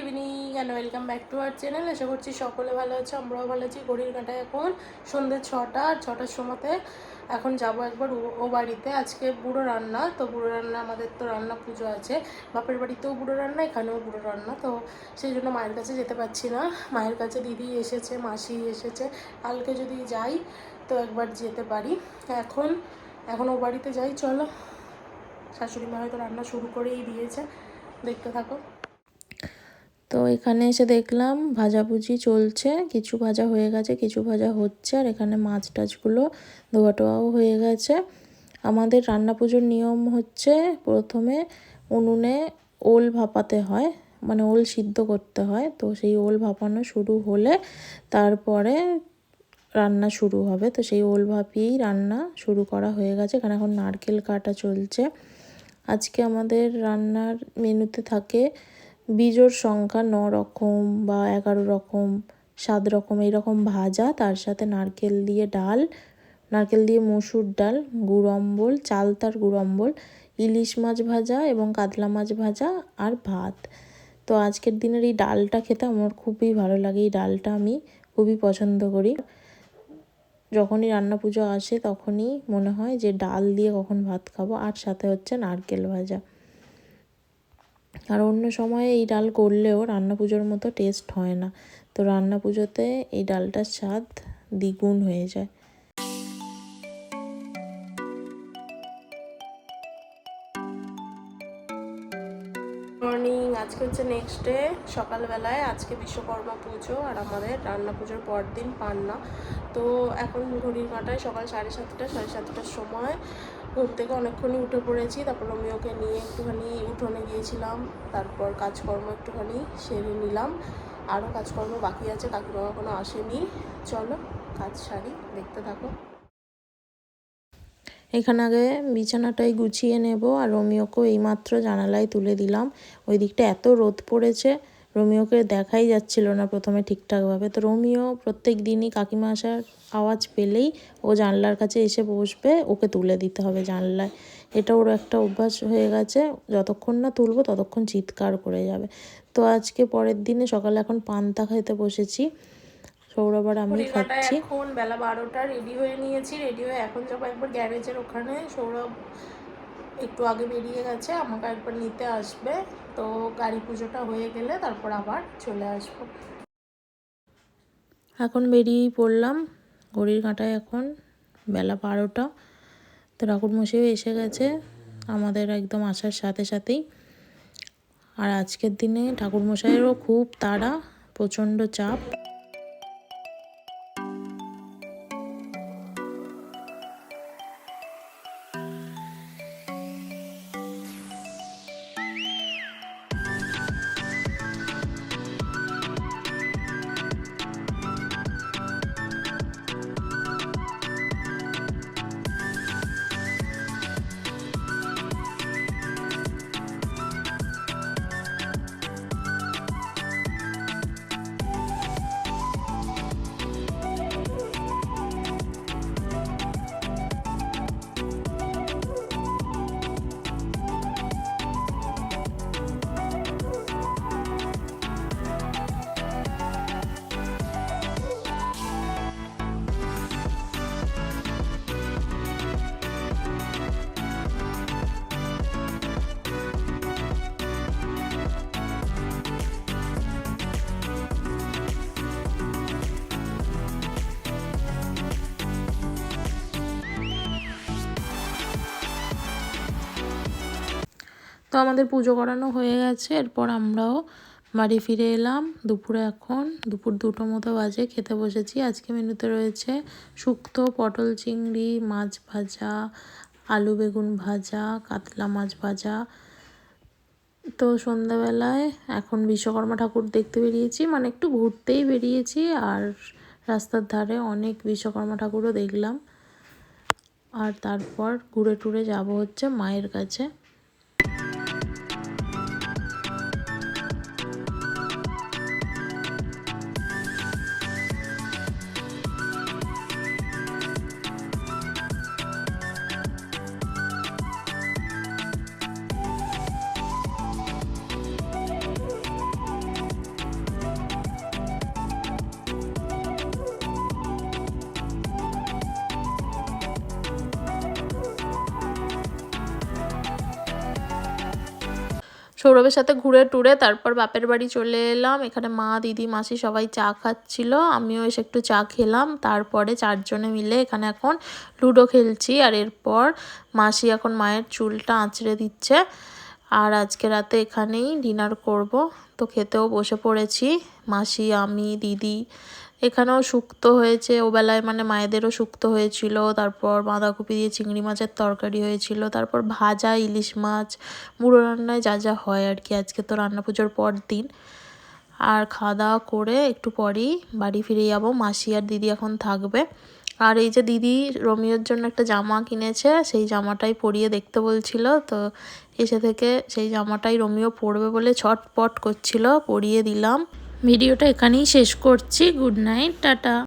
Evening and welcome back to our channel আশা করছি সকলে ভালো আছে, আমরাও ভালো আছি। ঘড়ির কাঁটায় এখন সন্ধ্যে ছটা আর ছটার সময়তে এখন যাব একবার ও বাড়িতে। আজকে বুড়ো রান্না, তো বুড়ো রান্না, আমাদের তো রান্না পুজো আছে। বাপের বাড়িতেও বুড়ো রান্না, এখানেও বুড়ো রান্না, তো সেই জন্য মায়ের কাছে যেতে পারছি না। মায়ের কাছে দিদি এসেছে, মাসি এসেছে। কালকে যদি যাই, তো একবার যেতে পারি। এখন এখন ও বাড়িতে যাই, চলো। শাশুড়ি মা হয়তো রান্না শুরু করেই দিয়েছে। দেখতে থাকো। তো এখানে এসে দেখলাম ভাজাভুজি চলছে, কিছু ভাজা হয়ে গেছে, কিছু ভাজা হচ্ছে, আর এখানে মাছ টাছগুলো ধোয়া টোয়াও হয়ে গেছে। আমাদের রান্না পুজোর নিয়ম হচ্ছে প্রথমে উনুনে ওল ভাপাতে হয় মানে ওল সিদ্ধ করতে হয়। তো সেই ওল ভাপানো শুরু হলে তারপরে রান্না শুরু হবে। তো সেই ওল ভাপিয়েই রান্না শুরু করা হয়ে গেছে। এখানে এখন নারকেল কাটা চলছে। আজকে আমাদের রান্নার মেনুতে থাকে বীজোর সংখ্যা ন রকম বা এগারো রকম, সাত রকম এইরকম ভাজা, তার সাথে নারকেল দিয়ে ডাল, নারকেল দিয়ে মসুর ডাল, গুড় অম্বল, চালতার গুড় অম্বল, ইলিশ মাছ ভাজা এবং কাতলা মাছ ভাজা আর ভাত। তো আজকের দিনের এই ডালটা খেতে আমার খুবই ভালো লাগে। এই ডালটা আমি খুবই পছন্দ করি। যখনই রান্না পুজো আসে তখনই মনে হয় যে ডাল দিয়ে কখন ভাত খাব, আর সাথে হচ্ছে নারকেল ভাজা। আর অন্য সময়ে এই ডাল করলেও রান্না পুজোর মতো টেস্ট হয় না। তো রান্না পুজোতে এই ডালটার স্বাদ দ্বিগুণ হয়ে যায়। মর্নিং আজকে হচ্ছে নেক্সট ডে সকালবেলায় আজকে বিশ্বকর্মা পুজো আর আমাদের রান্না পুজোর পর দিন পান্না। তো এখন ঘড়ির কাঁটায় সকাল সাড়ে সাতটা, সাড়ে সাতটার সময়। ঘুম থেকে অনেকক্ষণই উঠে পড়েছি, তারপর আমি ওকে নিয়ে একটুখানি উঠোনে গিয়েছিলাম, তারপর কাজকর্ম একটুখানি সেরে নিলাম। আরও কাজকর্ম বাকি আছে কাকিমা এখনও আসেনি। চলো, কাজ সারি, দেখতে থাকো। এখানে আগে বিছানাটাই গুছিয়ে নেব, আর রোমিওকেও এইমাত্র জানালায় তুলে দিলাম। ওই দিকটা এত রোদ পড়েছে রোমিওকে দেখাই যাচ্ছিল না প্রথমে ঠিকঠাকভাবে। তো রোমিও প্রত্যেক দিনই কাকিমা আসার আওয়াজ পেলেই ও জানলার কাছে এসে বসবে ওকে তুলে দিতে হবে জানলায়। এটা ওর একটা অভ্যাস হয়ে গেছে যতক্ষণ না তুলবো ততক্ষণ চিৎকার করে যাবে। তো আজকে পরের দিনে সকালে এখন পান্তা খেতে বসেছি। সৌরভ আর আমি খাচ্ছি। এখন বেলা বারোটা রেডি হয়ে নিয়েছি রেডি হয়ে এখন যাব একবার গ্যারেজের ওখানে। সৌরভ একটু আগে বেরিয়ে গেছে, আমাকে একবার নিতে আসবে। তো গাড়ি পুজোটা হয়ে গেলে তারপর আবার চলে আসব। এখন বেরিয়েই পড়লাম, ঘড়ির কাঁটায় এখন বেলা বারোটা। তো ঠাকুরমশাইও এসে গেছে, আমাদের একদম আসার সাথে সাথেই। আর আজকের দিনে ঠাকুরমশাইয়েরও খুব তাড়া, প্রচণ্ড চাপ। তো আমাদের পুজো করানো হয়ে গেছে। এরপর আমরাও বাড়ি ফিরে এলাম। দুপুরে এখন, দুপুর দুটো মতো বাজে, খেতে বসেছি। আজকে মেনুতে রয়েছে শুক্তো, পটল চিংড়ি, মাছ ভাজা, আলু বেগুন ভাজা, কাতলা মাছ ভাজা। তো সন্ধ্যাবেলায় এখন বিশ্বকর্মা ঠাকুর দেখতে বেরিয়েছি। মানে একটু ঘুরতেই বেরিয়েছি আর রাস্তার ধারে অনেক বিশ্বকর্মা ঠাকুরও দেখলাম। আর তারপর ঘুরে টুরে যাব হচ্ছে মায়ের কাছে। সৌরভের সাথে ঘুরে টুরে তারপর বাপের বাড়ি চলে এলাম। এখানে মা, দিদি, মাসি সবাই চা খাচ্ছিল। আমিও এসে একটু চা খেলাম। তারপরে চারজনে মিলে এখানে এখন লুডো খেলছি। আর এরপর মাসি এখন মায়ের চুলটা আঁচড়ে দিচ্ছে। আর আজকে রাতে এখানেই ডিনার করব। তো খেতেও বসে পড়েছি। মাসি, আমি, দিদি এখানেও শুক্তো হয়েছে। ওবেলায় মানে মায়েদেরও শুক্তো হয়েছিল। তারপর বাঁধাকপি দিয়ে চিংড়ি মাছের তরকারি হয়েছিল। তারপর ভাজা ইলিশ মাছ। মুড়ো রান্নায় যা যা হয় আর কি। আজকে তো রান্না পুজোর পর দিন। আর খাওয়া দাওয়া করে একটু পরেই বাড়ি ফিরে যাব। মাসি আর দিদি এখন থাকবে। আর এই যে দিদি রোমিওর জন্য একটা জামা কিনেছে। সেই জামাটাই পরিয়ে দেখতে বলছিল। তো এসে থেকে সেই জামাটাই রোমিও পরবে বলে ছটপট করছিল। পরিয়ে দিলাম। ভিডিওটা এখানেই শেষ করছি। Good night tata.